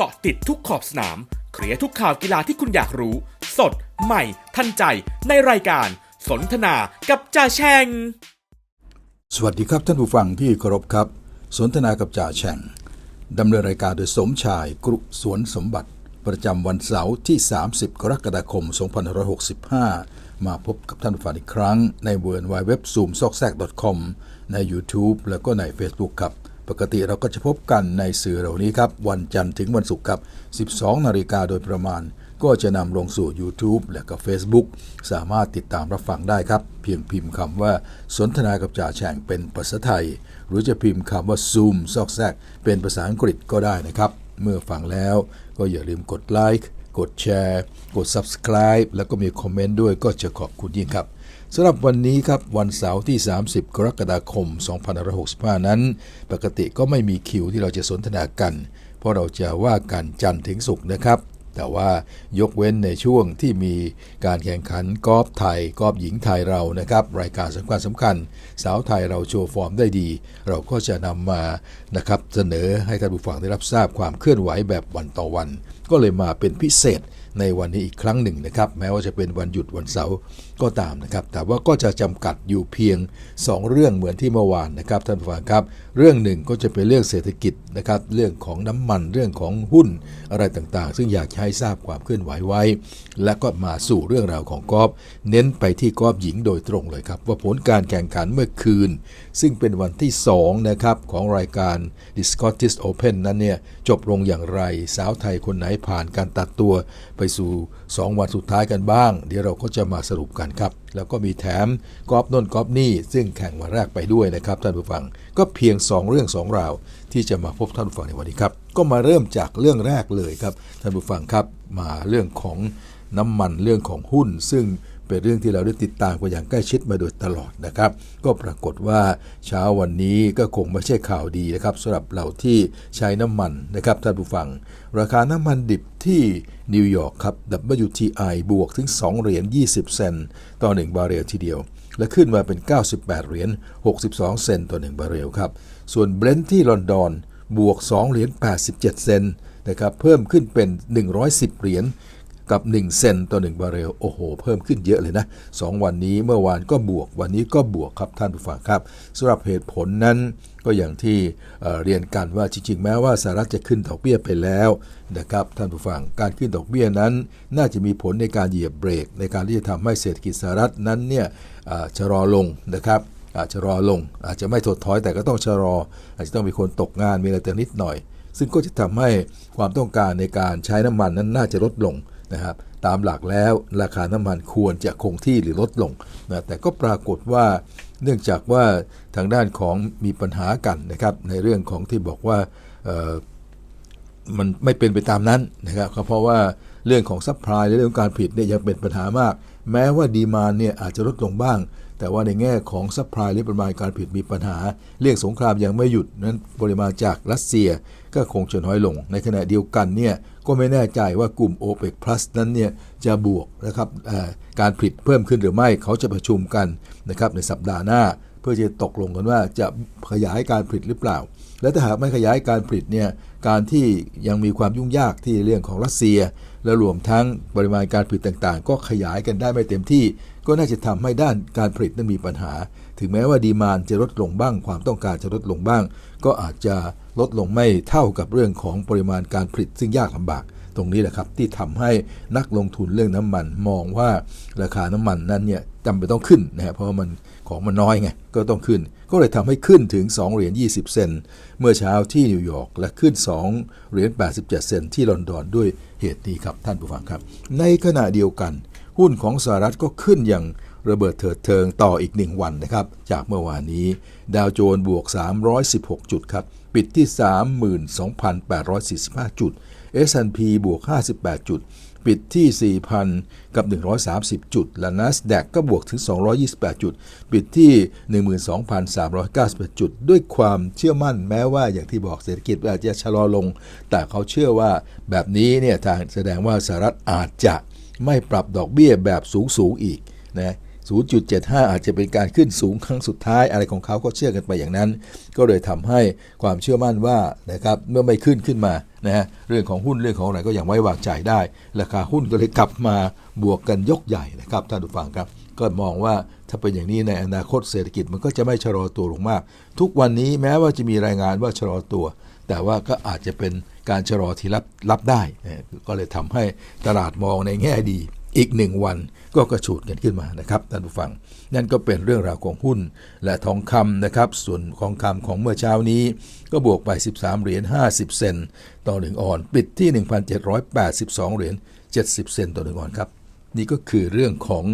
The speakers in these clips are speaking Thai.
เกาะติดทุกขอบสนาม เคลียร์ทุกข่าวกีฬาที่คุณอยากรู้ สด ใหม่ ทันใจ ในรายการ สนทนากับจ่าแชง สวัสดีครับท่านผู้ฟังที่เคารพครับ สนทนากับจ่าแฉ่งดำเนินรายการโดยสมชายกรุสวนสมบัติ ประจำวันเสาร์ที่ 30 กรกฎาคม 2565 มาพบกับท่านผู้ฟังอีกครั้ง ในเวิร์นไวเว็บซูมซอกแซก .com ใน YouTube แล้วก็ใน Facebook ครับ ปกติเราก็จะพบกันในสื่อเหล่านี้ครับ วันจันทร์ถึงวันศุกร์ครับ 12 นาฬิกาโดยประมาณ ก็จะนำลงสู่ YouTube และก็ Facebook สามารถติดตามรับฟังได้ครับ เพียงพิมพ์คำว่าสนทนากับจ่าแฉ่งเป็นภาษาไทย หรือจะพิมพ์คำว่า Zoom ซอกแซกเป็นภาษาอังกฤษก็ได้นะครับ เมื่อฟังแล้วก็อย่าลืมกดไลค์ กดแชร์ กด Subscribe แล้วก็มีคอมเมนต์ด้วยก็จะขอบคุณยิ่งครับสำหรับวันนี้ครับวันเสาร์ที่ 30 กรกฎาคม 2565 นั้น ปกติก็ไม่มีคิวที่เราจะสนทนากัน เพราะเราจะว่ากันจันทร์ถึงศุกร์นะครับ แต่ว่ายกเว้นในช่วงที่มีการแข่งขันกอล์ฟไทยกอล์ฟหญิงไทยเรานะครับ รายการสำคัญสำคัญ สาวไทยเราโชว์ฟอร์มได้ดี เราก็จะนำมานะครับเสนอให้ท่านผู้ฟังได้รับทราบความเคลื่อนไหวแบบวันต่อวัน ก็เลยมาเป็นพิเศษในวันนี้อีกครั้งหนึ่งนะครับ แม้ว่าจะเป็นวันหยุดวันเสาร์ ก็ตามนะครับ แต่ว่าก็จะจำกัดอยู่เพียง 2 เรื่องเหมือนที่เมื่อวานนะครับท่านผู้ฟังครับ เรื่องหนึ่งก็จะเป็นเรื่องเศรษฐกิจนะครับ เรื่องของน้ำมัน เรื่องของหุ้นอะไรต่างๆ ซึ่งอยากให้ทราบความเคลื่อนไหวไว้ และก็มาสู่เรื่องราวของกอล์ฟเน้นไปที่กอล์ฟหญิงโดยตรงเลยครับ ว่าผลการแข่งขันเมื่อคืน ซึ่งเป็นวันที่2นะครับของรายการ The Scottish Open นั้นเนี่ยจบลงอย่างไรสาวไทยคนไหนผ่านการตัดตัวไปสู่ 2 วันสุดท้ายกันบ้าง เดี๋ยวเราก็จะมาสรุปกันครับ แล้วก็มีแถมกอล์ฟน้นกอล์ฟนี่ ซึ่งแข่งวันแรกไปด้วยนะครับท่านผู้ฟัง ก็เพียง 2 เรื่อง 2 ราว ที่จะมาพบท่านผู้ฟังในวันนี้ครับ ก็มาเริ่มจากเรื่องแรกเลยครับท่านผู้ฟังครับ มาเรื่องของน้ำมันเรื่องของหุ้น ซึ่ง เป็นเรื่องที่เราได้ติดตามกันอย่างใกล้ชิดมาโดยตลอดนะครับ ก็ปรากฏว่าเช้าวันนี้ก็คงไม่ใช่ข่าวดีนะครับสำหรับเราที่ใช้น้ำมันนะครับท่านผู้ฟัง ราคาน้ำมันดิบที่นิวยอร์กครับ WTI บวกถึง 2 เหรียญ 20 เซนต์ต่อ 1 บาร์เรลทีเดียว และขึ้นมาเป็น 98 เหรียญ 62 เซนต์ต่อ 1 บาร์เรลครับ ส่วนเบรนท์ที่ลอนดอนบวก 2 เหรียญ 87 เซนต์นะครับเพิ่มขึ้นเป็น 110 เหรียญ กับ 1 เซนต่อ 1 บาร์เรล โอ้โห เพิ่มขึ้นเยอะเลยนะ 2 วันนี้เมื่อวานก็บวก วันนี้ก็บวกครับท่านผู้ฟังครับสำหรับเหตุผลนั้นก็อย่างที่เเรียนกันว่าจริงๆ แม้ว่าสหรัฐจะขึ้นดอกเบี้ยไปแล้วนะครับท่านผู้ฟังการขึ้นดอกเบี้ยนั้น น่าจะมีผลในการเหยียบเบรก ในการที่จะทำให้เศรษฐกิจสหรัฐนั้นเนี่ยชะลอลงนะครับอาจจะรอลง อาจจะไม่ถดถอยแต่ก็ต้องชะลอ อาจจะต้องมีคนตกงานมีอะไรแต่นิดหน่อย ซึ่งก็จะทำให้ความต้องการในการใช้น้ำมันนั้นน่าจะลดลง นะครับตามหลักแล้วราคาน้ำมันควรจะคงที่หรือลดลงนะแต่ก็ปรากฏว่าเนื่องจากว่าทางด้านของมีปัญหากันนะครับในเรื่องของที่บอกว่ามันไม่เป็นไปตามนั้นนะครับก็เพราะว่าเรื่องของซัพพลายและเรื่องการผลิตเนี่ยยังเป็นปัญหามาก แม้ว่าดีมานเนี่ยอาจจะลดลงบ้าง แต่ว่าในแง่ของซัพพลายหรือปริมาณการผลิตมีปัญหา เรื่องสงครามยังไม่หยุดนั้นปริมาณจากรัสเซีย ก็คงจะน้อยลง ในขณะเดียวกันเนี่ยก็ไม่แน่ใจว่ากลุ่ม o p e c Plus นั้นเนี่ยจะบวกนะครับการผลิตเพิ่มขึ้นหรือไม่เขาจะประชุมกันนะครับในสัปดาห์หน้า เพื่อจะตกลงกันว่าจะขยายการผลิตหรือเปล่า และถ้าหากไม่ขยายการผลิตเนี่ยการที่ยังมีความยุ่งยากที่เรื่องของรัสเซีย และรวมทั้งปริมาณการผลิตต่างๆ ก็ขยายกันได้ไม่เต็มที่ ก็น่าจะทำให้ด้านการผลิตนั้นมีปัญหา ถึงแม้ว่าดีมานจะลดลงบ้าง ความต้องการจะลดลงบ้าง ก็อาจจะ ลดลงไม่เท่ากับเรื่องของปริมาณการผลิตซึ่งยากลำบาก ตรงนี้แหละครับที่ทำให้นักลงทุนเรื่องน้ำมันมองว่าราคาน้ำมันนั้นเนี่ยจำเป็นต้องขึ้นนะฮะเพราะมันของมันน้อยไงก็ต้องขึ้น ก็เลยทำให้ขึ้นถึง 2 เหรียญ20 เซนเมื่อเช้าที่นิวยอร์กและขึ้น 2 เหรียญ87 เซนที่ลอนดอนด้วยเหตุนี้ครับท่านผู้ฟังครับ ในขณะเดียวกัน หุ้นของสหรัฐก็ขึ้นอย่างระเบิดเถิดเทิงต่ออีก 1 วันนะครับ จากเมื่อวานนี้ ดาวโจนส์บวก 316 จุดครับ ปิดที่ 32,845 จุด S&P บวก 58 จุด ปิดที่ 4,000 กับ 130 จุด และ NASDAQ ก็บวกถึง 228 จุด ปิดที่ 12,391 จุด ด้วยความเชื่อมั่นแม้ว่าอย่างที่บอกเศรษฐกิจอาจจะชะลอลง แต่เขาเชื่อว่าแบบนี้เนี่ยทางแสดงว่าสหรัฐอาจจะไม่ปรับดอกเบี้ยแบบสูงสูงๆอีกนะ 0.75 อาจจะเป็นการขึ้นสูงครั้งสุดท้าย อะไรของเขาก็เชื่อกันไปอย่างนั้น ก็เลยทำให้ความเชื่อมั่นว่านะครับเมื่อไม่ขึ้นขึ้นมานะฮะเรื่องของหุ้นเรื่องของอะไรก็ยังไว้วางใจได้ ราคาหุ้นก็เลยกลับมาบวกกันยกใหญ่นะครับท่านผู้ฟังครับ ก็มองว่าถ้าเป็นอย่างนี้ในอนาคตเศรษฐกิจมันก็จะไม่ชะลอตัวลงมาก ทุกวันนี้แม้ว่าจะมีรายงานว่าชะลอตัว แต่ว่าก็อาจจะเป็นการชะลอที่รับรับได้ ก็เลยทำให้ตลาดมองในแง่ดี อีกหนึ่งวันก็กระฉูดกันขึ้นมานะครับท่านผู้ฟัง นั่นก็เป็นเรื่องราวของหุ้นและทองคำนะครับ ส่วนทองคำของเมื่อเช้านี้ ก็บวกไป 13 เหรียญ 50 เซนต์ต่อหนึ่งออน ปิดที่ 1,782 เหรียญ 70 เซนต์ต่อหนึ่งออนครับ นี่ก็คือเรื่องของ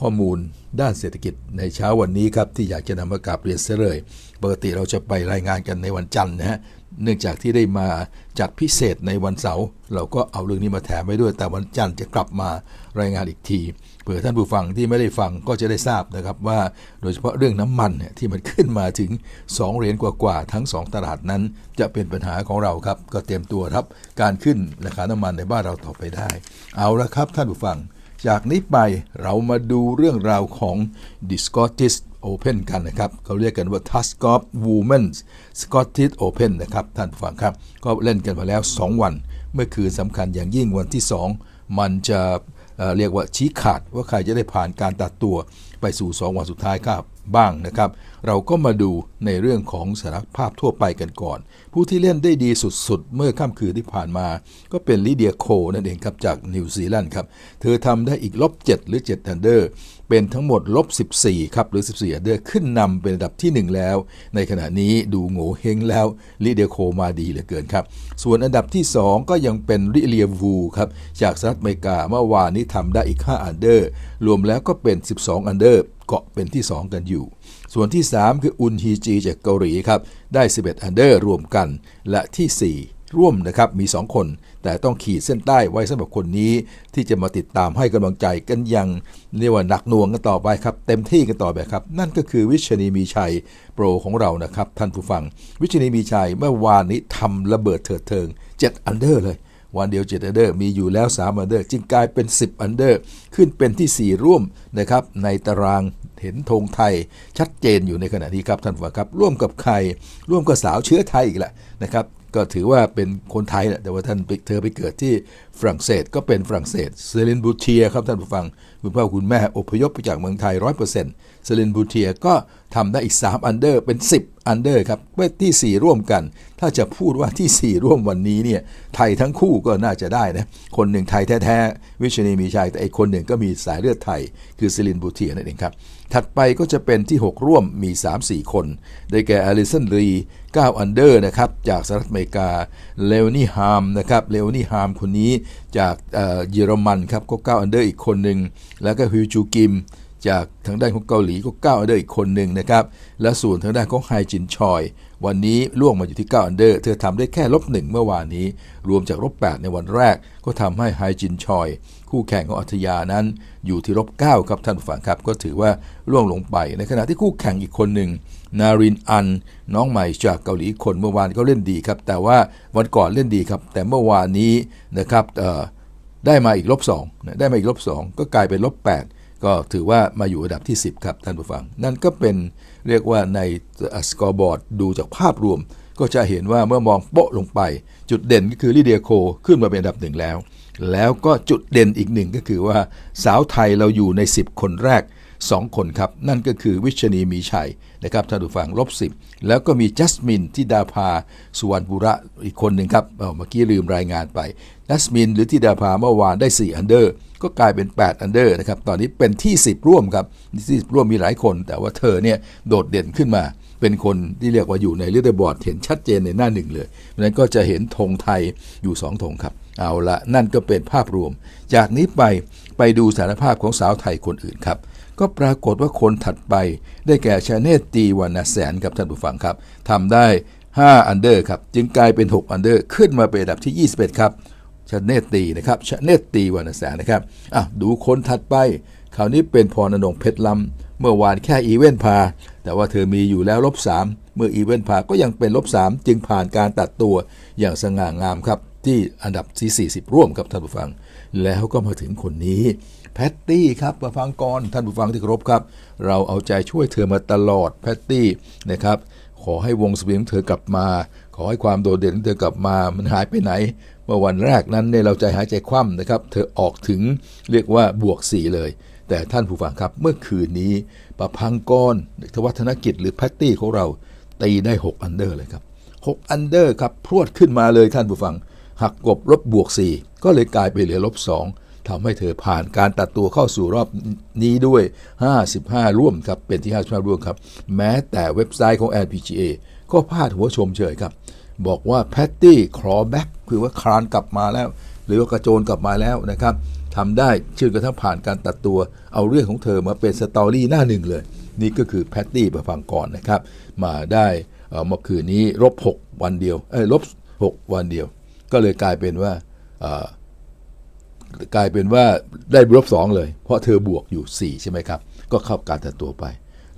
ข้อมูลด้านเศรษฐกิจในเช้าวันนี้ครับที่อยากจะนำมากราบเรียนเสยเลยปกติเราจะไปรายงานกันในวันจันทร์นะฮะ เนื่องจากที่ได้มาจัดพิเศษในวันเสาร์เราก็เอาเรื่องนี้มาแถมไว้ด้วย แต่วันจันทร์จะกลับมารายงานอีกทีเผื่อท่านผู้ฟังที่ไม่ได้ฟังก็จะได้ทราบนะครับว่าโดยเฉพาะเรื่องน้ำมันเนี่ยที่มันขึ้นมาถึง 2 เหรียญกว่าๆทั้ง 2 ตลาดนั้น จะเป็นปัญหาของเราครับ ก็เตรียมตัวรับการขึ้นราคาน้ำมันในบ้านเราต่อไปได้ เอาละครับท่านผู้ฟัง จากนี้ไปเรามาดูเรื่องราวของ The Scottish Open กันนะครับเขาเรียกกันว่า Tuskov Women's Scottish Open นะครับ ท่านผู้ฟังครับ ก็เล่นกันมาแล้ว 2 วัน เมื่อคืนสำคัญอย่างยิ่งวันที่ 2 มันจะเเรียกว่าชี้ขาดว่าใครจะได้ผ่านการตัดตัวไปสู่ 2 วันสุดท้ายครับ บ้างนะครับ เราก็มาดูในเรื่องของสารภาพทั่วไปกันก่อน ผู้ที่เล่นได้ดีสุดๆ เมื่อค่ำคืนที่ผ่านมา ก็เป็นลิเดียโคนั่นเองครับจากนิวซีแลนด์ครับ เธอทำได้อีกลบ7หรือ7อันเดอร์ เป็นทั้งหมดลบ14 ครับ หรือ 14อันเดอร์ขึ้นนำเป็นอันดับทีหนึ่1 แล้ว ในขณะนี้ดูโง่เฮงแล้วลิเดียโคมาดีเหลือเกินครับ ส่วนอันดับที่ 2 ก็ยังเป็นลิเลียวูครับจากสหรัฐอเมริกาเมื่อวานนี้ทำได้อีก5อันเดอร์ รวมแล้วก็เป็น 12 อันเดอร์เกาะเป็นที่ 2 กันอยู่ ส่วนที่ 3 คืออุนฮีจีจากเกาหลีครับ ได้ 11 อันเดอร์รวมกัน และทีสี่ 4 ร่วมนะครับ มี 2 คน แต่ต้องขีดเส้นใต้ไว้สำหรับคนนี้ ที่จะมาติดตามให้กำลังใจกันอยังเรียกว่าหนักหน่วงกันต่อไปครับ เต็มที่กันต่อไปครับ นั่นก็คือวิชนีมีชัยโปรของเรานะครับท่านผู้ฟัง วิชนีมีชัยเมื่อวานนี้ทำระเบิดเถิดเทิง 7 อันเดอร์เลย วันเดียว7อันเดอร์มีอยู่แล้ว 3 อันเดอร์จึงกลายเป็น 10 อันเดอร์ขึ้นเป็นที่ 4 ร่วมนะครับในตารางเห็นธงไทยชัดเจนอยู่ในขณะนี้ครับท่านผู้ฟังครับ ร่วมกับใครร่วมกับสาวเชื้อไทยอีกแหละนะครับก็ถือว่าเป็นคนไทยแหละแต่ว่าท่านเธอไปเกิดที่ฝรั่งเศสก็เป็นฝรั่งเศสเซลินบูเทียครับท่านผู้ฟังคุณพ่อคุณแม่อพยพไปจากเมืองไทย100%เปอร์เซ็นต์ลินบูเทียก็ทำได้อีก 3 อันเดอร์เป็น 10 อันเดอร์ครับเป็นที่ 4 ร่วมกัน ถ้าจะพูดว่าที่ 4 ร่วมวันนี้เนี่ยไทยทั้งคู่ก็น่าจะได้นะคนหนึ่งไทยแท้ๆวิชนีมีชัยแต่อีกคนหนึ่งก็มีสายเลือดไทย คือเซลินบูเทียนั่นเองครับถัดไปก็จะเป็นที่ 6 ร่วมมี 3-4 คน ได้แก่อลิสันรี9อันเดอร์นะครับจากสหรัฐอเมริกาเลโอนี่ฮามนะครับเลโอนี่ฮามคนนี้จากเอ่อเยอรมันครับก็9อันเดอร์อีกคนหนึ่งแล้วก็ฮิวจูกิม จากทางด้านของเกาหลีก็9อันเดอร์อีกคนหนึ่งนะครับ และส่วนทางด้านของไฮจินชอย วันนี้ล่วงมาอยู่ที่9อันเดอร์ เธอทำได้แค่ลบหนึ่งเมื่อวานนี้ รวมจากลบ8ในวันแรก ก็ทำให้ไฮจินชอย คู่แข่งของอัธยานั้น อยู่ที่ลบ9ครับท่านผู้ฟังครับ ก็ถือว่าล่วงลงไป ในขณะที่คู่แข่งอีกคนหนึ่งนารินอัน น้องใหม่จากเกาหลีคนเมื่อวานก็เล่นดีครับ แต่ว่าวันก่อนเล่นดีครับ แต่เมื่อวานนี้นะครับได้มาอีกลบสองได้มาอีกลบสองก็กลายเป็นลบ8 ก็ถือว่ามาอยู่อันดับที่ 10 ครับท่านผู้ฟัง นั่นก็เป็นเรียกว่าในสกอร์บอร์ดดูจากภาพรวม ก็จะเห็นว่าเมื่อมองโปะลงไป จุดเด่นก็คือลิเดียโคขึ้นมาเป็นอันดับหนึ่งแล้ว แล้วก็จุดเด่นอีกหนึ่งก็คือว่าสาวไทยเราอยู่ใน 10 คนแรก 2 คนครับ นั่นก็คือวิชนีมีชัยนะครับท่านผู้ฟังลบสิแล้วก็มีจัสมินทิดาภาสุวรรณบุระอีกคนหนึ่งครับเออเมื่อกี้ลืมรายงานไปจัสมินหรือทิดาภาเมื่อวานได้ 4 อันเดอร์ ก็กลายเป็น 8 อันเดอร์นะครับตอนนี้เป็นที่ 10 ร่วมครับที่10ร่วมมีหลายคน แต่ว่าเธอเนี่ยโดดเด่นขึ้นมาเป็นคนที่เรียกว่าอยู่ในลีดเดอร์บอร์ดเห็นชัดเจนในหน้าหนึ่งเลยเพราะนั้นก็จะเห็นธงไทยอยู่สองธงครับเอาละนั่นก็เป็นภาพรวม จากนี้ไปไปดูสารภาพของสาวไทยคนอื่นครับ ก็ปรากฏว่าคนถัดไปได้แก่ชาเนตตีวรรณแสนครับท่านผู้ฟังครับทำได้ 5 อันเดอร์ครับ จึงกลายเป็น 6 อันเดอร์ ขึ้นมาเป็นอันดับที่ 21 ครับชาเนตตีนะครับชาเนตตีวรรณแสนนะครับอะดูคนถัดไป คราวนี้เป็นพรนงเพชรลำเมื่อวานแค่อีเวนต์พา แต่ว่าเธอมีอยู่แล้วลบ3เมื่ออีเวนต์พาก็ยังเป็นลบ3จึงผ่านการตัดตัวอย่างสง่างามครับที่อันดับที่40 ร่วมครับท่านผู้ฟัง แล้วก็มาถึงคนนี้ แพตตี้ครับมาฟังก่อนท่านผู้ฟังที่เคารพครับ เราเอาใจช่วยเธอมาตลอดแพตตี้นะครับ ขอให้วงสวิงของเธอกลับมา ขอให้ความโดดเด่นของเธอกลับมามันหายไปไหน เมื่อวันแรกนั้นเนี่ยเราใจหายใจคว่ำนะครับ เธอออกถึงเรียกว่าบวก4เลย แต่ท่านผู้ฟังครับเมื่อคืนนี้ประพังกรทวัฒนกิจหรือแพตตี้ของเราตีได้6อันเดอร์เลยครับ6อันเดอร์ครับพรวดขึ้นมาเลยท่านผู้ฟังหักกบลบบวก 4 ก็เลยกลายไปเหลือลบ2 ทำให้เธอผ่านการตัดตัวเข้าสู่รอบนี้ด้วย 55 ร่วมครับ เป็นที่ 55 ร่วมครับ แม้แต่เว็บไซต์ของ LPGA ก็พาดหัวชมเชยครับ บอกว่าแพตตี้คลอแบ็กคือว่าคลานกลับมาแล้ว หรือว่ากระโจนกลับมาแล้วนะครับทำได้ชื่อกระทั่งผ่านการตัดตัว เอาเรื่องของเธอมาเป็นสตอรี่หน้าหนึ่งเลย นี่ก็คือแพตตี้ประฟังก่อนนะครับ มาได้เมื่อคืนนี้ลบ6วันเดียวเอ้ยลบ6วันเดียว ก็เลยกลายเป็นว่า กลายเป็นว่าได้ลบสองเลย เพราะเธอบวกอยู่ 4 ใช่ไหมครับ ก็เข้าการตัดตัวไป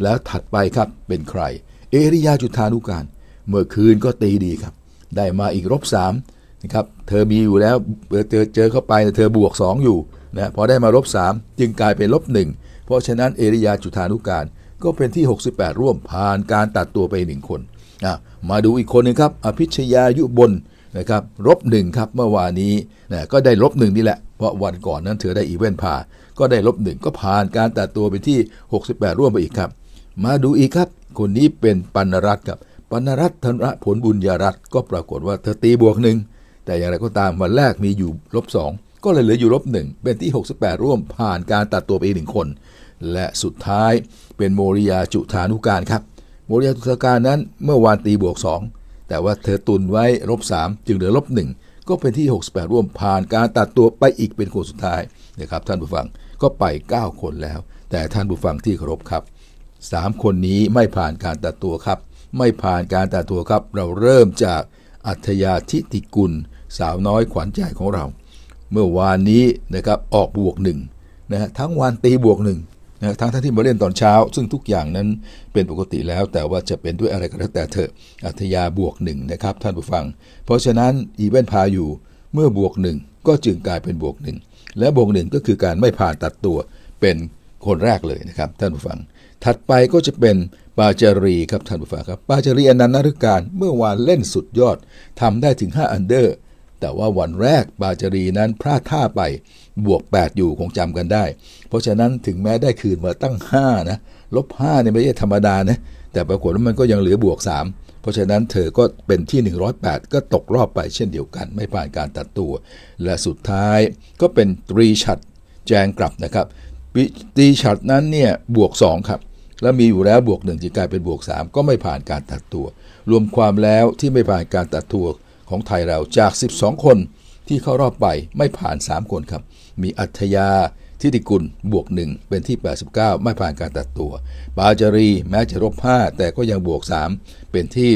แล้วถัดไปครับเป็นใคร เอริยาจุธานุการ เมื่อคืนก็ตีดีครับ ได้มาอีกลบสามนะครับเธอมีอยู่แล้วเจอเจอเข้าไปเธอบวก 2 อยู่นะพอได้มาลบ3จึงกลายเป็นลบ1เพราะฉะนั้นเอริยาจุธานุการก็เป็นที่ 68 ร่วมผ่านการตัดตัวไปหนึ่งคนมาดูอีกคนหนึ่งครับ อภิชยายุบลนะครับลบหนึ่งครับเมื่อวานนี้นะก็ได้ลบหนึ่งนี่แหละ เพราะวันก่อนนั้นเธอได้อีเวนต์พา ก็ได้ลบหนึ่งก็ผ่านการตัดตัวไปที่ 68 ร่วมไปอีกครับ มาดูอีกครับ คนนี้เป็นปัณรัตครับ ปัณรัตธน์ธนผลบุญญารัตก็ปรากฏว่าเธอตีบวกหนึ่งแต่อย่างไรก็ตามวันแรกมีอยู่ลบสองก็เลยเหลืออยู่ลบหนึ่งเป็นที่ 68 ร่วมผ่านการตัดตัวไปอีกหนึ่งคน และสุดท้ายเป็นโมริยาจุธานุการครับ โมริยาจุธานุการนั้นเมื่อวานตีบวก 2 แต่ว่าเธอตุนไว้ลบ3จึงเหลือลบ1 ก็เป็นที่ 68 ร่วมผ่านการตัดตัวไปอีกเป็นคนสุดท้ายนะครับท่านผู้ฟังก็ไป 9 คนแล้ว แต่ท่านผู้ฟังที่เคารพครับสามคนนี้ไม่ผ่านการตัดตัวครับ ไม่ผ่านการตัดตัวครับ เราเริ่มจากอัธยาทิติกุล สาวน้อยขวัญใจของเรา เมื่อวานนี้นะครับออกบวกหนึ่งนะฮะทั้งวันตีบวกหนึ่ง นะทั้งทั้งที่มาเล่นตอนเช้า ซึ่งทุกอย่างนั้นเป็นปกติแล้ว แต่ว่าจะเป็นด้วยอะไรก็แล้วแต่เถอะอัธยาบวกหนึ่งนะครับท่านผู้ฟัง เพราะฉะนั้นอีเวนต์พาอยู่เมื่อบวกหนึ่งก็จึงกลายเป็นบวกหนึ่งและบวกหนึ่งก็คือการไม่ผ่านตัดตัวเป็นคนแรกเลยนะครับท่านผู้ฟัง ถัดไปก็จะเป็นปาจารีครับท่านผู้ฟังครับปาจารีอนันต์นฤการเมื่อวานเล่นสุดยอดทำได้ถึง 5 อันเดอร์ แต่ว่าวันแรกปาจารีนั้นพลาดท่าไปบวก 8 อยู่คงจำกันได้ เพราะฉะนั้นถึงแม้ได้คืนมาตั้ง 5 นะลบ5เนี่ยไม่ใช่ธรรมดานะแต่ปรากฏว่ามันก็ยังเหลือบวก 3 เพราะฉะนั้นเธอก็เป็นที่ 108 ก็ตกรอบไปเช่นเดียวกัน ไม่ผ่านการตัดตัว และสุดท้ายก็เป็นตรีชัดแจงกลับนะครับตรีชัดนั้นเนี่ยบวก 2 ครับ แล้วมีอยู่แล้วบวก 1จึงกลายเป็นบวก 3 ก็ไม่ผ่านการตัดตัว รวมความแล้วที่ไม่ผ่านการตัดตัว ของไทยเราจาก 12 คนที่เข้ารอบไปไม่ผ่าน 3 คนครับ มีอัธยาทิติกุลบวก 1 เป็นที่ 89 ไม่ผ่านการตัดตัว ปาจารีแม้จะลบ5แต่ก็ยังบวก 3 เป็นที่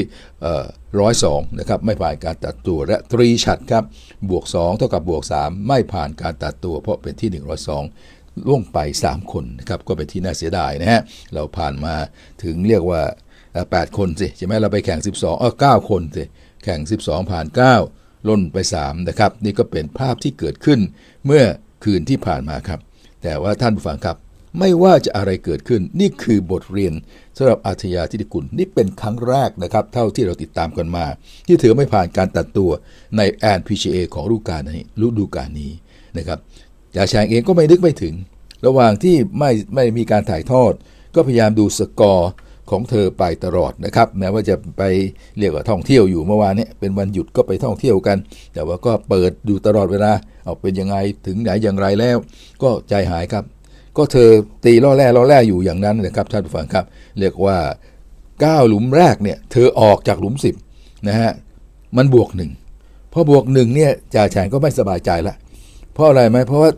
ร้อยสองนะครับไม่ผ่านการตัดตัวและตรีชัดครับบวก 2 เท่ากับบวก 3 ไม่ผ่านการตัดตัว เพราะเป็นที่ 102 ล่วงไป 3 คนนะครับก็เป็นที่น่าเสียดายนะฮะเราผ่านมาถึงเรียกว่า 8 คนสิใช่ไหมเราไปแข่ง 12เออ9คนสิ แข่ง 12 ผ่าน 9 ล่นไป 3 นะครับ นี่ก็เป็นภาพที่เกิดขึ้นเมื่อคืนที่ผ่านมาครับ แต่ว่าท่านผู้ฟังครับ ไม่ว่าจะอะไรเกิดขึ้น นี่คือบทเรียนสำหรับอาชญาทิติกุลนี่เป็นครั้งแรกนะครับ เท่าที่เราติดตามกันมา ที่เธอไม่ผ่านการตัดตัวในแอน PGA ของฤดูกาลนี้ฤดูกาลนี้นะครับจ่าแชงเองก็ไม่นึกไม่ถึง ระหว่างที่ไม่ไม่มีการถ่ายทอด ก็พยายามดูสกอร์ ของเธอไปตลอดนะครับแม้ว่าจะไปเรียกว่าท่องเที่ยวอยู่เมื่อวานเนี้เป็นวันหยุดก็ไปท่องเที่ยวกัน แต่ว่าก็เปิดดูตลอดเวลาเอาเป็นยังไงถึงไหนอย่างไรแล้ว ก็ใจหายครับ ก็เธอตีล่อแร่ล่อแร่อยู่อย่างนั้นนะครับท่านผู้ฟังครับ เรียกว่า 9 หลุมแรกเนี่ยเธอออกจากหลุม 10นะฮะมันบวกหนึ่งพอบวกหนึ่งเนี่ยจ่าแฉงก็ไม่สบายใจละเพราะอะไรไหมเพราะว่า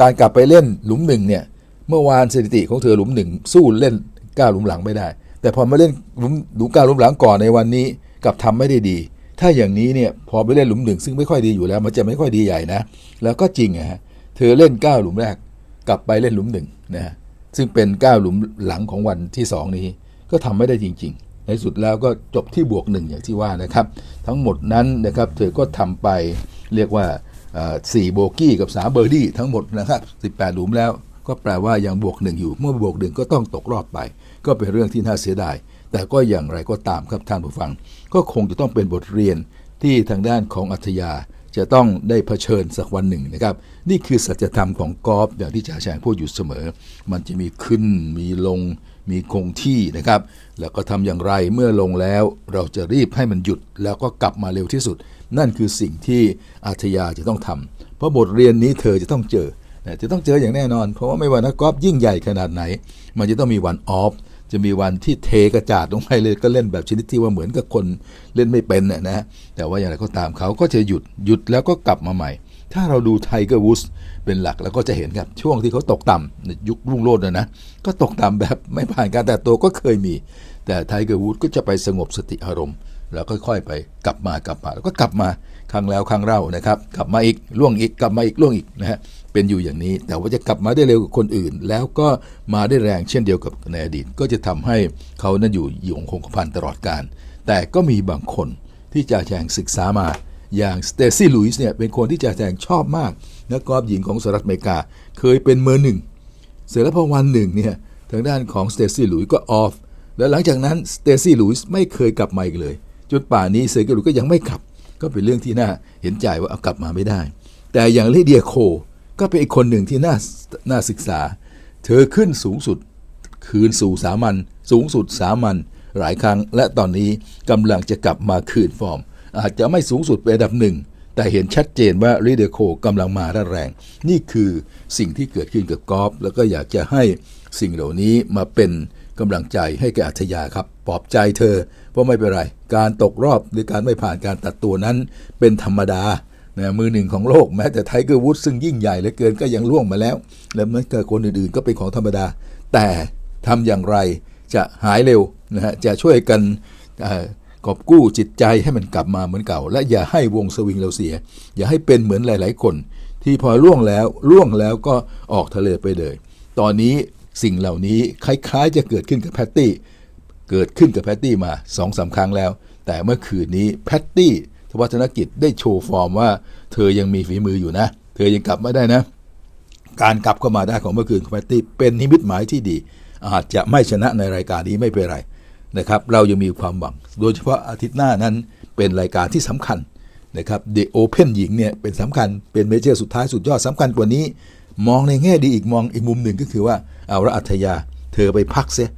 การกลับไปเล่นหลุมหนึ่งเนี่ยเมื่อวานสถิติของเธอหลุมหนึ่งสู้เล่น9หลุมหลังไม่ได้ แต่พอมาเล่นหลุมหลุมก้าหลุมหลังก่อนในวันนี้กลับทำไม่ได้ดี ถ้าอย่างนี้เนี่ยพอไปเล่นหลุมหนึ่งซึ่งไม่ค่อยดีอยู่แล้ว มันจะไม่ค่อยดีใหญ่นะ แล้วก็จริงอะฮะเธอเล่น9หลุมแรกกลับไปเล่นหลุมหนึ่งนะฮะซึ่งเป็น9หลุมหลังของวันที่ 2 นี้ก็ทำไม่ได้จริง ๆ ในสุดแล้วก็จบที่บวกหนึ่งอย่างที่ว่านะครับ ทั้งหมดนั้นนะครับเธอก็ทำไปเรียกว่าเอ่โบกี้กับ3เบอร์ดี้ทั้งหมดนะครับ18 หลุมแล้ว ก็แปลว่ายังบวกหนึ่งอยู่ เมื่อบวกหนึ่งก็ต้องตกรอบไป ก็เป็นเรื่องที่น่าเสียดาย แต่ก็อย่างไรก็ตามครับท่านผู้ฟัง ก็คงจะต้องเป็นบทเรียนที่ทางด้านของอัธยาจะต้องได้เผชิญสักวันหนึ่งนะครับ นี่คือสัจธรรมของกอล์ฟอย่างที่จ่าแชงพูดอยู่เสมอ มันจะมีขึ้นมีลง มีคงที่นะครับ แล้วก็ทำอย่างไรเมื่อลงแล้ว เราจะรีบให้มันหยุดแล้วก็กลับมาเร็วที่สุด นั่นคือสิ่งที่อาทยาจะต้องทำเพราะบทเรียนนี้เธอจะต้องเจอ นะจะต้องเจออย่างแน่นอน เพราะว่าไม่ว่านักกอล์ฟยิ่งใหญ่ขนาดไหน มันจะต้องมีวันออฟจะมีวันที่เทกระจาดลงไปเลยก็เล่นแบบชนิดที่ว่าเหมือนกับคนเล่นไม่เป็นน่ะนะแต่ว่าอย่างไรก็ตามเขาก็จะหยุดหยุดแล้วก็กลับมาใหม่ ถ้าเราดูไทเกอร์วูดส์เป็นหลักแล้วก็จะเห็นครับช่วงที่เขาตกต่ำในยุครุ่งโรจน์นะนะ ก็ตกต่ำแบบไม่ผ่านการแต่ตัวก็เคยมี แต่ไทเกอร์วูดก็จะไปสงบสติอารมณ์ แล้วค่อยๆไปกลับมากลับมาแล้วก็กลับมาครั้งแล้วครั้งเล่านะครับ กลับมาอีกล่วงอีกกลับมาอีกล่วงอีกนะฮะ เป็นอยู่อย่างนี้ แต่ว่าจะกลับมาได้เร็วกว่าคนอื่น แล้วก็มาได้แรงเช่นเดียวกับในอดีต ก็จะทำให้เขานั้นอยู่อยงคงกระพันตลอดการ แต่ก็มีบางคนที่จ่าแจงศึกษามา อย่างสเตซี่ลุยส์เนี่ยเป็นคนที่จ่าแจงชอบมากนักกอล์ฟหญิงของสหรัฐอเมริกา เคยเป็นเมอร์หนึ่งเสร็จแล้วพอวันหนึ่งเนี่ยทางด้านของสเตซี่ลุยส์ก็ออฟแล้วหลังจากนั้นสเตซี่ลุยส์ไม่เคยกลับมาอีกเลย จนป่านนี้เซอร์เกลุยส์ก็ยังไม่กลับ ก็เป็นเรื่องที่น่าเห็นใจว่าเอากลับมาไม่ได้ แต่อย่างลิเดียโค ก็เป็นอีกคนหนึ่งที่น่าน่าศึกษา เธอขึ้นสูงสุดคืนสู่สามัญสูงสุดสามัญหลายครั้ง และตอนนี้กำลังจะกลับมาคืนฟอร์ม อาจจะไม่สูงสุดเป็นอันดับหนึ่ง แต่เห็นชัดเจนว่าริเดโคกำลังมาด้านแรง นี่คือสิ่งที่เกิดขึ้นกับกอล์ฟแล้วก็อยากจะให้สิ่งเหล่านี้มาเป็นกำลังใจให้แก่อัธยาครับปลอบใจเธอเพราะไม่เป็นไร การตกรอบหรือการไม่ผ่านการตัดตัวนั้นเป็นธรรมดา นะมือหนึ่งของโลกแม้แต่ไทเกอร์วูดซึ่งยิ่งใหญ่เหลือเกินก็ยังล่วงมาแล้ว และเมื่อเกิดคนอื่นๆ ก็เป็นของธรรมดา แต่ทำอย่างไรจะหายเร็วนะฮะจะช่วยกันกอบกู้จิตใจให้มันกลับมาเหมือนเก่า และอย่าให้วงสวิงเราเสีย อย่าให้เป็นเหมือนหลาย ๆ คน ที่พอล่วงแล้วล่วงแล้วก็ออกทะเลไปเลย ตอนนี้สิ่งเหล่านี้คล้ายๆ จะเกิดขึ้นกับแพตตี้เกิดขึ้นกับแพตตี้มาสองสาครั้งแล้ว แต่เมื่อคืนนี้แพตตี้ วัฒนกิจได้โชว์ฟอร์มว่า เธอยังมีฝีมืออยู่นะ เธอยังกลับมาได้นะ การกลับเข้ามาได้ของเมื่อคืนของแพตตี้เป็นนิมิตหมายที่ดี อาจจะไม่ชนะในรายการนี้ไม่เป็นไรนะครับ เรายังมีความหวัง โดยเฉพาะอาทิตย์หน้านั้นเป็นรายการที่สำคัญนะครับ The Open หญิงเนี่ยเป็นสำคัญเป็นเมเจอร์สุดท้ายสุดยอดสำคัญกว่านี้ มองในแง่ดีอีกมองอีกมุมหนึ่งก็คือว่าเอาละอัธยา เธอไปพักเสีย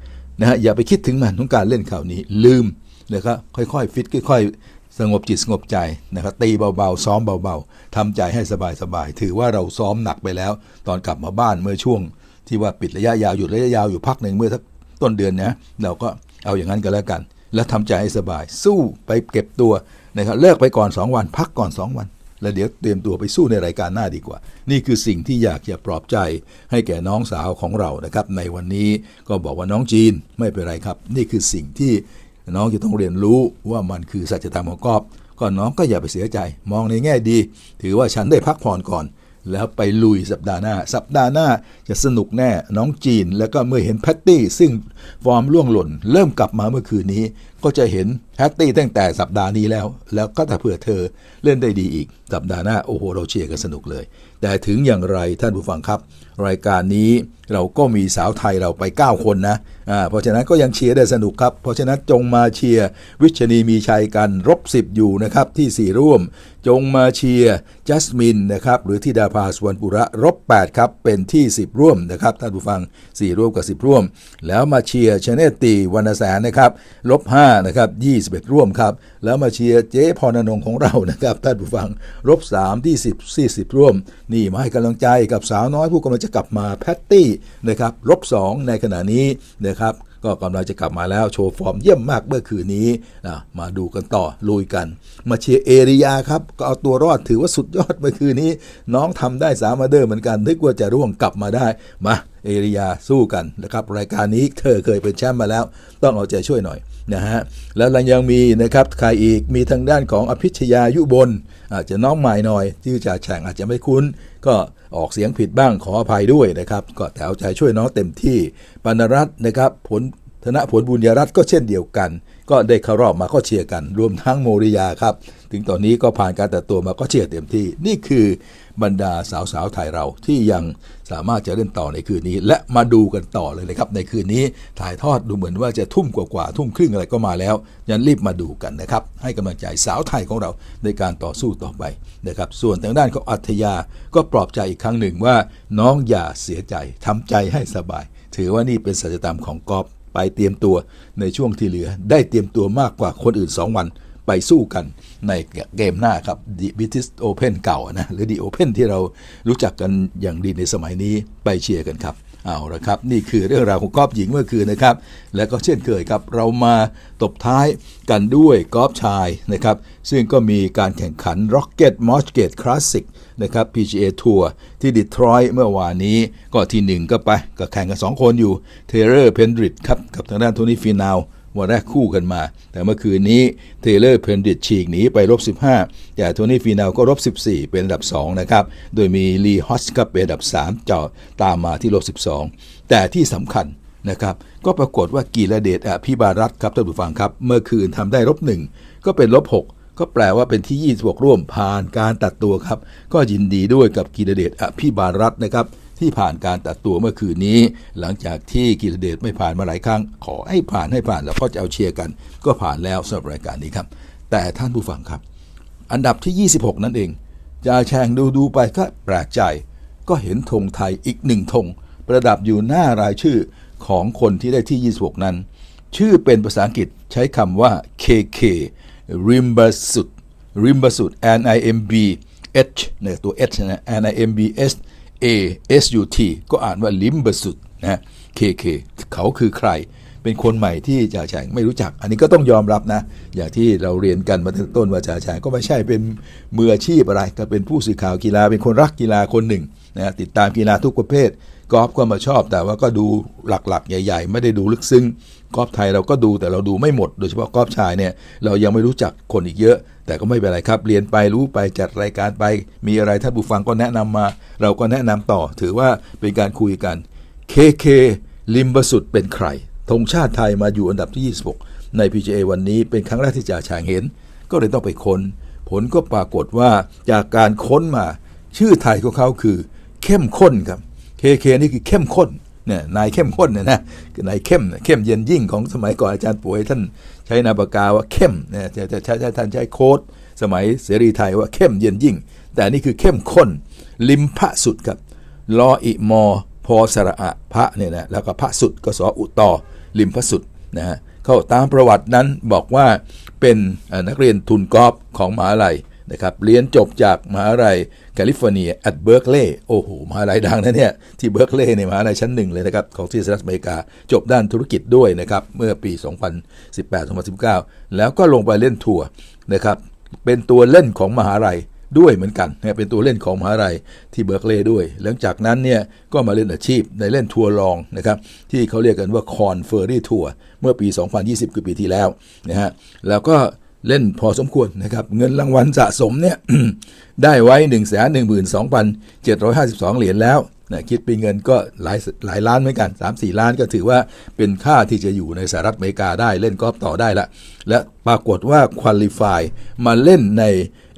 นะฮะอย่าไปคิดถึงมันของการเล่นข่าวนี้ลืมนะครับค่อยๆ ฟิตค่อย สงบจิตสงบใจนะครับตีเบาๆ ซ้อมเบาๆทำใจให้สบายๆ ถือว่าเราซ้อมหนักไปแล้ว ตอนกลับมาบ้านเมื่อช่วง ที่ว่าปิดระยะยาวหยุดระยะยาวอยู่พักหนึ่งเมื่อสักต้นเดือนนะเราก็เอาอย่างนั้นก็แล้วกัน แล้วทำใจให้สบาย สู้ไปเก็บตัวนะครับเลิกไปก่อน 2 วัน พักก่อน 2 วัน แล้วเดี๋ยวเตรียมตัวไปสู้ในรายการหน้าดีกว่า นี่คือสิ่งที่อยากจะปลอบใจ ให้แก่น้องสาวของเรานะครับ ในวันนี้ก็บอกว่าน้องจีนไม่เป็นไรครับ นี่คือสิ่งที่ น้องจะต้องเรียนรู้ว่ามันคือสัจธรรมของกอบก็น้องก็อย่าไปเสียใจ มองในแง่ดี ถือว่าฉันได้พักผ่อนก่อน แล้วไปลุยสัปดาห์หน้า สัปดาห์หน้าจะสนุกแน่น้องจีน แล้วก็เมื่อเห็นแพตตี้ซึ่งฟอร์มล่วงหล่น เริ่มกลับมาเมื่อคืนนี้ ก็จะเห็นแพตตี้ตั้งแต่สัปดาห์นี้แล้ว แล้วก็ถ้าเผื่อเธอเล่นได้ดีอีก สัปดาห์หน้า โอ้โห เราเชียร์กันสนุกเลย แต่ถึงอย่างไรท่านผู้ฟังครับ รายการนี้เราก็มีสาวไทยเราไป 9 คนนะอ่าเพราะฉะนั้นก็ยังเชียร์ได้สนุกครับ เพราะฉะนั้นจงมาเชียร์วิชนีมีชัยกันรบ10อยู่นะครับที่4ร่วม จงมาเชียร์จัสมินนะครับหรือที่ดาภาสวนปุระรบ8ครับเป็นที่ 10 ร่วมนะครับท่านผู้ฟัง 4 ร่วมกับ 10 ร่วม แล้วมาเชียร์ชเนตตีวรรณแสนนะครับลบ5นะครับ21 ร่วมครับ แล้วมาเชียร์เจ๊พรณนงของเรานะครับท่านผู้ฟังลบ3ที่10 40 ร่วม นี่มาให้กำลังใจกับสาวน้อยผู้กำลังจะกลับมาแพตตี้นะครับลบ2ในขณะนี้นะครับก็กำลังจะกลับมาแล้วโชว์ฟอร์มเยี่ยมมากเมื่อคืนนี้นะมาดูกันต่อลุยกัน มาเชียร์เอริยาครับ ก็เอาตัวรอดถือว่าสุดยอดเมื่อคืนนี้ น้องทำได้สามมาเดอร์เหมือนกันนึกว่าจะร่วงกลับมาได้มาเอริยาสู้กันนะครับรายการนี้เธอเคยเป็นแชมป์มาแล้ว ต้องเอาใจช่วยหน่อยนะฮะแล้วยังมีนะครับใครอีกมีทางด้านของอภิชยายุบลอาจจะน้องใหม่หน่อยที่จะแข่งอาจจะไม่คุ้นก็ ออกเสียงผิดบ้างขออภัยด้วยนะครับ ก็แต่เอาใจช่วยน้องเต็มที่ปนรัตน์นะครับ ผลธนผลบุญยรัตน์ก็เช่นเดียวกัน ก็ได้เข้ารอบมาก็เชียร์กัน รวมทั้งโมริยาครับ ถึงตอนนี้ก็ผ่านการตัดตัวมาก็เชียร์เต็มที่ นี่คือบรรดาสาวๆไทยเราที่ยังสามารถจะเล่นต่อในคืนนี้ และมาดูกันต่อเลยนะครับ ในคืนนี้ถ่ายทอดดูเหมือนว่าจะทุ่มกว่าๆทุ่มครึ่งอะไรก็มาแล้วยันรีบมาดูกันนะครับ ให้กำลังใจสาวไทยของเราในการต่อสู้ต่อไปนะครับ ส่วนทางด้านของอัธยาก็ปลอบใจอีกครั้งหนึ่งว่า น้องอย่าเสียใจทำใจให้สบาย ถือว่านี่เป็นสัจธรรมของกอล์ฟไปเตรียมตัวในช่วงที่เหลือ ได้เตรียมตัวมากกว่าคนอื่น 2 วัน ไปสู้กันในเกมหน้าครับ The British Open เก่านะ หรือ The Open ที่เรารู้จักกันอย่างดีในสมัยนี้ไปเชียร์กันครับ เอาละครับ นี่คือเรื่องราวของกอล์ฟหญิงเมื่อคืนนะครับ และก็เช่นเคยครับ เรามาตบท้ายกันด้วยกอล์ฟชายนะครับ ซึ่งก็มีการแข่งขัน Rocket m o r g a t e Classic นะครับ PGA Tour ที่ดีทรอยต์เมื่อวานนี้ก็ที่หนึ่งก็ไปก็แข่งกัน 2 คนอยู่เทเลอร์เพนดริดครับกับทางด้านโทนี่ฟีนาว วันแรกคู่กันมา แต่เมื่อคืนนี้เทเลอร์เพนดิตฉีกหนีไปลบ 15 แต่โทนี่ฟีนาวก็ลบ 14 เป็นอันดับ 2 นะครับ โดยมีลีฮอสครับเป็นอันดับ 3 เจาะตามมาที่ลบ 12 แต่ที่สำคัญนะครับก็ปรากฏว่ากีระเดชอภิบารัตครับท่านผู้ฟังครับ เมื่อคืนทำได้ลบ1ก็เป็นลบ6ก็แปลว่าเป็นที่ 26 ร่วมผ่านการตัดตัวครับ ก็ยินดีด้วยกับกีรเดชอภิบาลรัตนะครับ ที่ผ่านการตัดตัวเมื่อคืนนี้ หลังจากที่กีรเดชไม่ผ่านมาหลายครั้ง ขอให้ผ่านให้ผ่านแล้วก็จะเอาเชียร์กัน ก็ผ่านแล้วสำหรับรายการนี้ครับ แต่ท่านผู้ฟังครับ อันดับที่ 26 นั่นเองจาแชงดูดูไปก็แปลกใจ ก็เห็นธงไทยอีกหนึ่งธงประดับอยู่หน้ารายชื่อของคนที่ได้ที่ 26 นั้น ชื่อเป็นภาษาอังกฤษใช้คำว่า KK ริมบาสุดริมบาสุด N I M B H เนี่ยตัว H นะ N I M B S A S U T ก็อ่านว่าลิมบสุดนะ KK เขาคือใคร เป็นคนใหม่ที่จ่าแฉงไม่รู้จัก อันนี้ก็ต้องยอมรับนะ อย่างที่เราเรียนกันมาตั้งต้นว่าจ่าแฉงก็ไม่ใช่เป็นมืออาชีพอะไร ก็เป็นผู้สื่อข่าวกีฬา เป็นคนรักกีฬาคนหนึ่งนะติดตามกีฬาทุกประเภทกอล์ฟก็มาชอบ แต่ว่าก็ดูหลักๆ ใหญ่ ๆ ไม่ได้ดูลึกซึ้งกอล์ฟไทยเราก็ดูแต่เราดูไม่หมด โดยเฉพาะกอล์ฟชายเนี่ยเรายังไม่รู้จักคนอีกเยอะ แต่ก็ไม่เป็นไรครับ เรียนไปรู้ไปจัดรายการไป มีอะไรท่านผู้ฟังก็แนะนำมา เราก็แนะนำต่อ ถือว่าเป็นการคุยกัน KK ลิมบสุดเป็นใครธงชาติไทยมาอยู่อันดับที่ 26 ใน PGA วันนี้เป็นครั้งแรกที่จ่าฉางเห็น ก็เลยต้องไปค้น ผลก็ปรากฏว่าจากการค้นมา ชื่อไทยของเขาคือ เข้มข้นครับ KK นี่คือเข้มข้นเนี่ยนายเข้มข้นเนี่ยนะคือนายเข้มเข้มเย็นยิ่งของสมัยก่อนอาจารย์ป่วยท่าน ใช้นามปากกาว่าเข้มเนี่ยจะจะใช้ท่านใช้โค้ดสมัยเสรีไทยว่าเข้มเย็นยิ่ง แต่นี่คือเข้มข้น ลิมพระสุดครับลออิมอพอสระอะพระเนี่ยนะแล้วก็พระสุดก็สออุตอลิมพระสุดนะฮะเขาตามประวัตินั้นบอกว่าเป็นนักเรียนทุนกอล์ฟของมหาลัย นะครับเรียนจบจากมหาลัยแคลิฟอร์เนีย at Berkeley โอ้โหมหาลัยดังนะเนี่ย ที่เบิร์กเลย์ในยมหาลัยชั้นหนึ่งเลยนะครับ ของที่สหรัฐอเมริกา จบด้านธุรกิจด้วยนะครับ เมื่อปี 2018-2019 แล้วก็ลงไปเล่นทัวร์นะครับ เป็นตัวเล่นของมหาลัยด้วยเหมือนกันนะเป็นตัวเล่นของมหาลัยที่เบิร์กเลย์ด้วย หลังจากนั้นเนี่ยก็มาเล่นอาชีพในเล่นทัวร์ลองนะครับที่เขาเรียกกันว่าคอนเฟอร์รี่ทัวร์เมื่อปี 2020 คือปีที่แล้วนะฮะแล้วก็ เล่นพอสมควรนะครับ เงินรางวัลสะสมเนี่ย ได้ไว้ 1 1 2 752 เหรียญแล้วนะคิดเป็นเงินก็หลายหลายล้านเหมือนกัน 3-4 ล้านก็ถือว่าเป็นค่าที่จะอยู่ในสหรัฐอเมริกาได้เล่นกอล์ฟต่อได้ละ และปรากฏว่าคุริฟายมาเล่นใน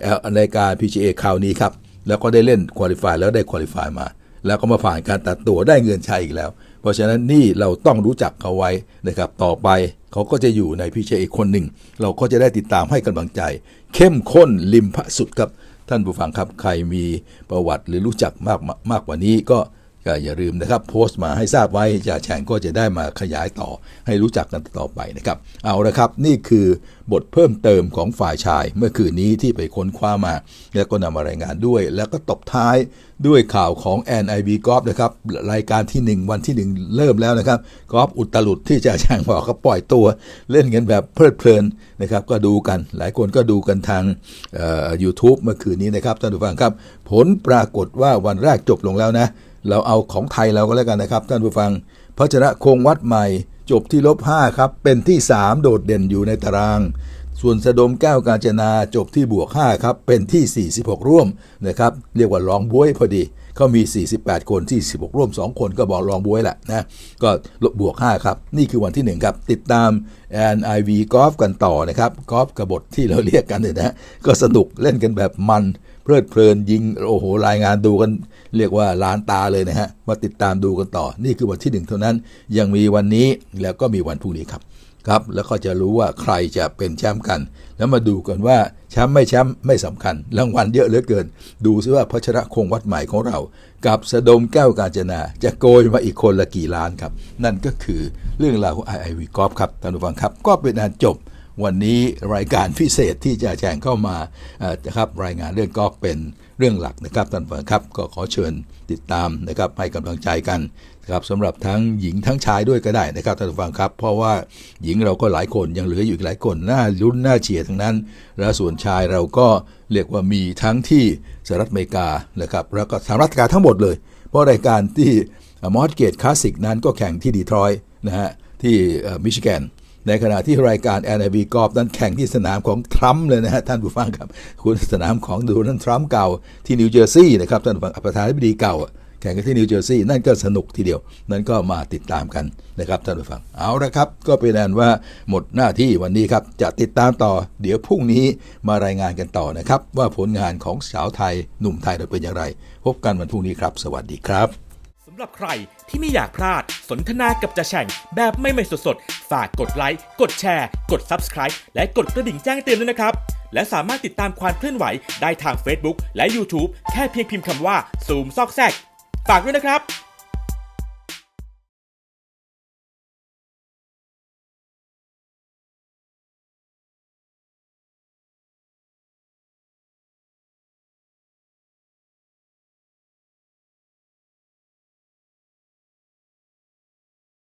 เอ่อรายกา PGA คราวนี้ครับ แล้วก็ได้เล่นคุริฟายแล้วได้คุริฟายมา แล้วก็มาผ่านการตัดตัวได้เงินใช้อีกแล้ว เพราะฉะนั้นนี่เราต้องรู้จักเขาไว้นะครับต่อไปเขาก็จะอยู่ในพิเศษอีกคนหนึ่ง เราก็จะได้ติดตามให้กำลังใจ เข้มข้นลิมพระสุดครับท่านผู้ฟังครับใครมีประวัติหรือรู้จักมากมากกว่านี้ก็ ก็อย่าลืมนะครับโพสต์มาให้ทราบไว้จ่าแฉงก็จะได้มาขยายต่อให้รู้จักกันต่อไปนะครับ เอาละครับนี่คือบทเพิ่มเติมของฝ่ายชาย เมื่อคืนนี้ที่ไปค้นคว้ามา แล้วก็นำมารายงานด้วย แล้วก็ตบท้ายด้วยข่าวของ NIB กอล์ฟนะครับรายการที่ 1 วันที่ 1 เริ่มแล้วนะครับกอล์ฟอุตลุดที่จ่าแฉงบอกก็ปล่อยตัว เล่นกันแบบเพลิดเพลินนะครับก็ดูกันหลายคนก็ดูกันทางเอ่อ YouTube เมื่อคืนนี้นะครับท่านผู้ฟังครับ ผลปรากฏว่าวันแรกจบลงแล้วนะ เราเอาของไทยเราก็แล้วกันนะครับ ท่านผู้ฟัง พระชนะคงวัดใหม่ จบที่ลบ5ครับ เป็นที่ 3 โดดเด่นอยู่ในตาราง ส่วนสะดมแก้วกาญจนาจบที่บวก5ครับ เป็นที่ 46 ร่วมนะครับ เรียกว่าลองบวยพอดีเขามี 48 คนที่ 16 ร่วม 2 คนก็บอกลองบวยแหละนะ ก็ลบบวก 5 ครับ นี่คือวันที่ 1 ครับ ติดตาม NIV กอล์ฟกันต่อนะครับกอล์ฟกบฏที่เราเรียกกันเนี่ยนะ ก็สนุกเล่นกันแบบมัน เพลิดเพลินยิง โอ้โห รายงานดูกัน เรียกว่าล้านตาเลยนะฮะมาติดตามดูกันต่อ นี่คือวันที่หนึ่งเท่านั้น ยังมีวันนี้แล้วก็มีวันพรุ่งนี้ครับครับ แล้วก็จะรู้ว่าใครจะเป็นแชมป์กัน แล้วมาดูกันว่าแชมป์ไม่แชมป์ไม่สำคัญ รางวัลเยอะเหลือเกิน ดูซิว่าพัชระคงวัดใหม่ของเรา กับสะดมแก้วกาญจนา จะโกยมาอีกคนละกี่ล้านครับ นั่นก็คือเรื่องราวของ IIV กอล์ฟครับท่านผู้ฟังครับ ก็เป็นอันจบ วันนี้รายการพิเศษที่จะแจ้งเข้ามานะครับรายงานเรื่องกอล์ฟเป็นเรื่องหลักนะครับท่านผู้ฟังครับก็ขอเชิญติดตามนะครับให้กำลังใจกันนะครับสำหรับทั้งหญิงทั้งชายด้วยก็ได้นะครับท่านผู้ฟังครับ เพราะว่าหญิงเราก็หลายคนยังเหลืออยู่อีกหลายคนน่าลุ้นน่าเชียร์ทั้งนั้น และส่วนชายเราก็เรียกว่ามีทั้งที่สหรัฐอเมริกานะครับแล้วก็สหรัฐอเมริกาทั้งหมดเลย เพราะรายการที่มอสเกตคลาสสิกนั้นก็แข่งที่ดีทรอยต์นะฮะที่มิชิแกน ในขณะที่รายการ n อ v กอล์ฟนั้นแข่งที่สนามของทรัมป์เลยนะฮะท่านผู้ฟังครับ คุณสนามของโดนัลด์ทรัมป์เก่าที่นิวเจอร์ซีย์นะครับท่านผู้ฟังประธานาธิบดีเก่า แข่งกันที่นิวเจอร์ซีย์นั่นก็สนุกทีเดียว นั่นก็มาติดตามกันนะครับท่านผู้ฟังเอาละครับ ก็เป็นอันว่าหมดหน้าที่วันนี้ครับจะติดตามต่อ เดี๋ยวพรุ่งนี้มารายงานกันต่อนะครับ ว่าผลงานของสาวไทยหนุ่มไทยเราเป็นอย่างไร พบกันวันพรุ่งนี้ครับ สวัสดีครับำหรับใครที่ไม่อยากพลาดสนทนากับจ่าแฉ่งแบบไม่ไม่สดๆ ฝากกดไลค์ กดแชร์ กด Subscribe และกดกระดิ่งแจ้งเตือนด้วยนะครับ และสามารถติดตามความเคลื่อนไหวได้ทาง Facebook และ YouTube แค่เพียงพิมพ์คำว่าซูมซอกแซกฝากด้วยนะครับ